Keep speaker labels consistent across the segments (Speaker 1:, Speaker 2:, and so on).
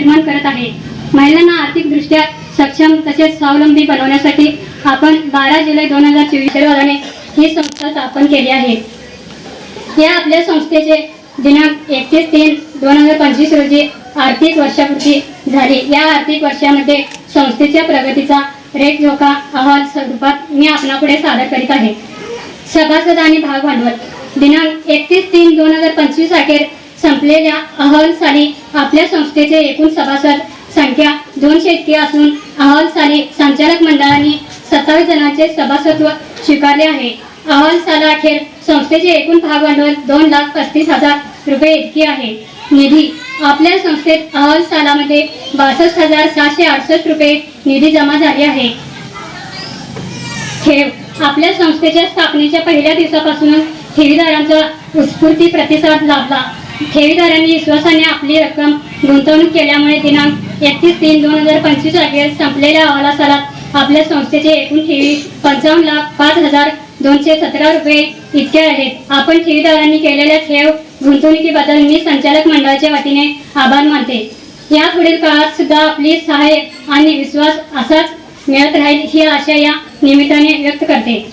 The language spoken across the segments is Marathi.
Speaker 1: निर्माण करत आहे. महिलांना आर्थिकदृष्ट्या सक्षम तसेच स्वावलंबी बनवण्यासाठी आपण बारा जुलै दोन हजार चोवीस रोजाने ही संस्था स्थापन केली आहे. या आपल्या संस्थेचे दिनांक एकतीस तीन दोन हजार पंचवीस रोजी आर्थिक वर्षापूर्ती झाली. या आर्थिक वर्षामध्ये संस्थेच्या प्रगतीचा रेखजोखा अहवाल स्वरूपात मी आपणापुढे सादर करीत आहे. सभासद आणि भाग भांडवल दिनांक एकतीस तीन दोन हजार पंचवीस अखेर संपलेल्या अहवाल साली आपल्या संस्थेचे एकूण सभासद संख्या दोनशे इतकी असून अहवाल साली संचालक मंडळाने सत्तावीस जणांचे सभासत्व स्वीकारले आहे. अहवाल सालाअखेर संस्थेचे एकूण भाग भांडवल दोन लाख पस्तीस हजार रुपये इतकी आहे. निधी आपल्या संस्थेत अहवाल सालामध्ये बासष्ट हजार सहाशे अडसष्ट रुपये निधी जमा झाली आहे. ठेव आपल्या संस्थेच्या स्थापनेच्या पहिल्या दिवसापासूनच ठेवीदारांचा उत्स्फूर्ती प्रतिसाद लाभला. ठेवीदारांनी विश्वासाने आपली रक्कम गुंतवणूक केल्यामुळे दिनांक एकतीस तीन दोन हजार पंचवीस अखेर संपलेल्या अहवालासालात आपल्या संस्थेचे एकूण ठेवी पंचावन्न लाख पाच हजार दोनशे सतरा रुपये इतके आहेत. आपण ठेवीदारांनी केलेल्या ठेव गुंतवणुकीबद्दल मी संचालक मंडळाच्या वतीने आभार मानते. या पुढील काळात सुद्धा आपली सहाय्य आणि विश्वास असाच मिळत राहील ही आशा या निमित्ताने व्यक्त करते.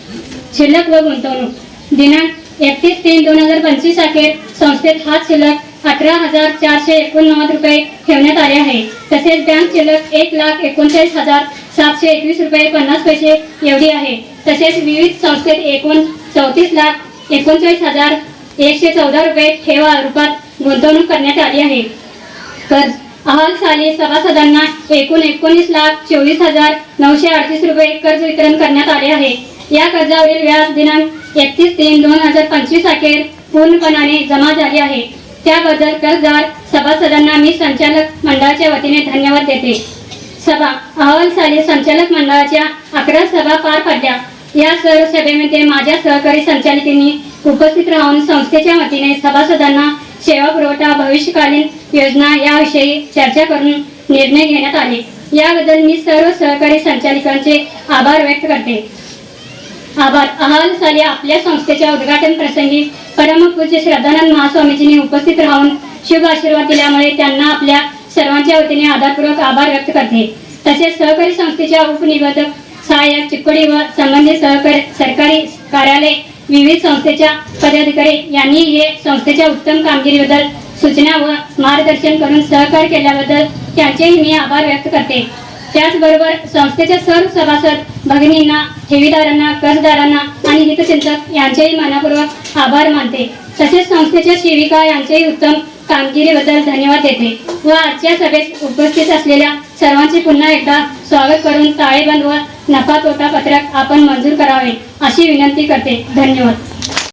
Speaker 1: शिल्लक व गुंतवणूक. दिनांक एकतीस तीन दोन हजार पंचवीस अखेर संस्थेत हात शिल्लक अठरा हजार चारशे एकोणनव्वद रुपये ठेवण्यात आले आहे. तसेच बँक शिल्लक एक लाख एकोणचाळीस हजार सातशे एकवीस रुपये पन्नास पैसे एवढी आहे. तसेच विविध संस्थेत एकूण चौतीस लाख एकोणचाळीस हजार एकशे चौदा रुपये ठेवा रूपात गुंतवणूक करण्यात आली आहे. कर्ज अहवाल साली सभासदांना एकूण एकोणीस लाख चोवीस हजार नऊशे अडतीस रुपये कर्ज वितरण करण्यात आले आहे. या कर्जावरील व्याज दिनांक एकतीस तीन दोन हजार पंचवीस अखेर पूर्णपणाने जमा झाली आहे. त्याबद्दल कर्जदार सभासदांना मी संचालक मंडळाच्या वतीने धन्यवाद देते. सभा अहवाल साली संचालक मंडळाच्या अकरा सभा पार पडल्या. या सर्व सभेमध्ये माझ्या सहकारी संचालकांनी उपस्थित राहून संस्थेच्या वतीने सभासदांना सेवा पुरवठा भविष्यकालीन योजना याविषयी चर्चा करून निर्णय घेण्यात आले. याबद्दल मी सर्व सहकारी संचालकांचे आभार व्यक्त करते. आभार. अहवाल साली आपल्या संस्थेच्या उद्घाटन प्रसंगी परमपूज्य श्रद्धानंद महास्वामीजींनी उपस्थित राहून शुभ आशीर्वाद दिल्यामुळे त्यांना आपल्या सर्वांच्या वतीने आदरपूर्वक आभार व्यक्त करते. तसेच सहकारी संस्थेच्या उपनिबंधक सहाय्यक चिकोडी व संबंधित सहकारी सरकारी कार्यालय विविध संस्थेच्या पदाधिकारी यांनी हे संस्थेच्या उत्तम कामगिरीबद्दल सूचना व मार्गदर्शन करून सहकार्य केल्याबद्दल त्यांचेही मी आभार व्यक्त करते. त्याचबरोबर संस्थेच्या सर्व सभासद भगिनींना ठेवीदारांना कर्जदारांना आणि हितचिंतक यांचेही मनापूर्वक आभार मानते. तसेच संस्थेच्या सेविका यांचेही उत्तम कामगिरीबद्दल धन्यवाद देते व आजच्या सभेत उपस्थित असलेल्या सर्वांचे पुन्हा एकदा स्वागत करून ताळेबंद व नफा तोटा पत्रक आपण मंजूर करावे अशी विनंती करते. धन्यवाद.